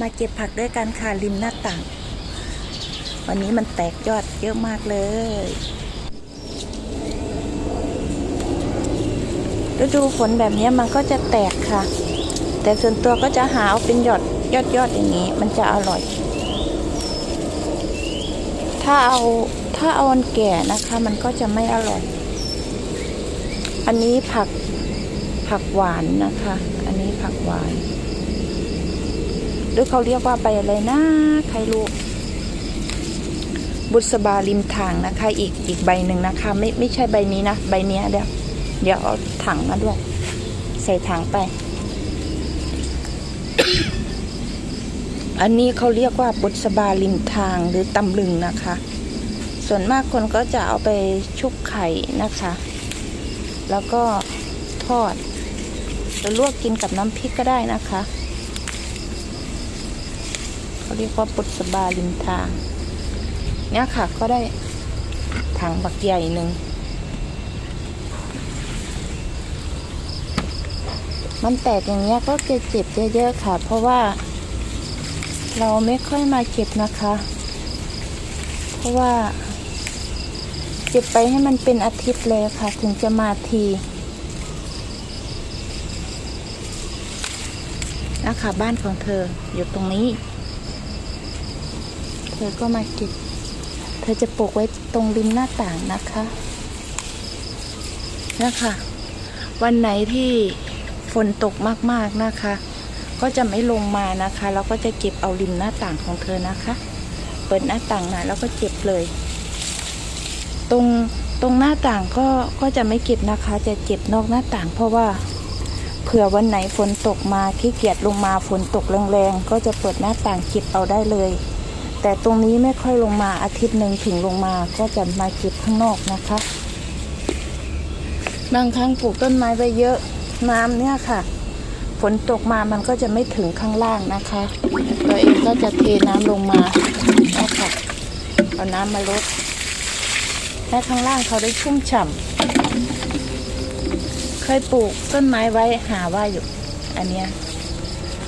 มาเก็บผักด้วยกันค่ะริมหน้าต่าง วันนี้มันแตกยอดเยอะมากเลย ฤดูฝนแบบนี้มันก็จะแตกค่ะ แต่ส่วนตัวก็จะหาเอาเป็นยอดยอดยอดๆอย่างนี้ มันจะอร่อย ถ้าเอาถ้าเอาอันแก่นะคะ มันก็จะไม่อร่อย อันนี้ผักผักหวานนะคะ อันนี้ผักหวาน หรือเขาเรียกว่าใบอะไรนะใครรู้บุษบาริมทางนะคะ อีกอีกใบหนึ่งนะคะ ไม่ไม่ใช่ใบนี้นะใบเนี้ยเดี๋ยวเดี๋ยวเอาถังมาด้วย ใส่ถังไป อันนี้เขาเรียกว่าบุษบาริมทางหรือตำลึงนะคะ ส่วนมากคนก็จะเอาไปชุบไข่นะคะ แล้วก็ทอดหรือลวกกินกับน้ำพริกก็ได้นะคะ เขาเรียกว่าปุษบาริมทาง เนี่ยค่ะ ก็ได้ถังบักใหญ่หนึ่งมันแตกอย่างเงี้ยก็จะเจ็บเยอะๆค่ะ เพราะว่า เราไม่ค่อยมาเก็บนะคะ เพราะว่า เก็บไปให้มันเป็นอาทิตย์เลยค่ะ ถึงจะมาทีนะคะบ้านของเธออยู่ตรงนี้ ธอก็มาเก็บ เธอจะปลูกไว้ตรงริมหน้าต่างนะคะนะคะ วันไหนที่ฝนตกมากๆนะคะ ก็จะไม่ลงมานะคะแล้วก็จะเก็บเอาริมหน้าต่างของเธอนะคะ เปิดหน้าต่างมาแล้วก็เก็บเลย ตรงตรงหน้าต่างก็ก็จะไม่เก็บนะคะ จะเก็บนอกหน้าต่าง เพราะว่าเผื่อวันไหนฝนตกมาขี้เกียจลงมาฝนตกแรงๆก็จะเปิดหน้าต่างเก็บเอาได้เลย แต่ตรงนี้ไม่ค่อยลงมาอาทิตย์หนึ่งถึงลงมาก็จะมาเก็บข้างนอกนะคะ บางครั้งปลูกต้นไม้ไปเยอะน้ำเนี่ยค่ะฝนตกมามันก็จะไม่ถึงข้างล่างนะคะตัวเองก็จะเทน้ำลงมานะคะเอาน้ำมาลดให้ข้างล่างเขาได้ชุ่มฉ่ำเคยปลูกต้นไม้ไว้หาว่าอยู่ อันเนี้ย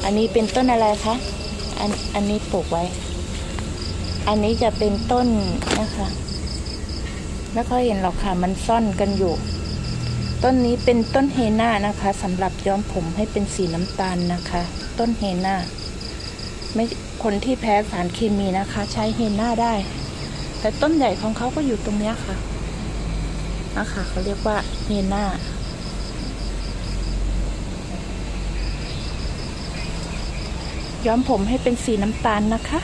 อันนี้เป็นต้นอะไรคะอันอันนี้ปลูกไว้ อันนี้จะเป็นต้นนะคะ ไม่ค่อยเห็นหรอกค่ะ มันซ่อนกันอยู่ ต้นนี้เป็นต้นเฮน่านะคะสำหรับย้อมผมให้เป็นสีน้ำตาลนะคะ ต้นเฮน่าไม่คนที่แพ้สารเคมีนะคะ ใช้เฮน่าได้ แต่ต้นใหญ่ของเขาก็อยู่ตรงนี้ค่ะนะคะเขาเรียกว่าเฮน่าย้อมผมให้เป็นสีน้ำตาลนะคะ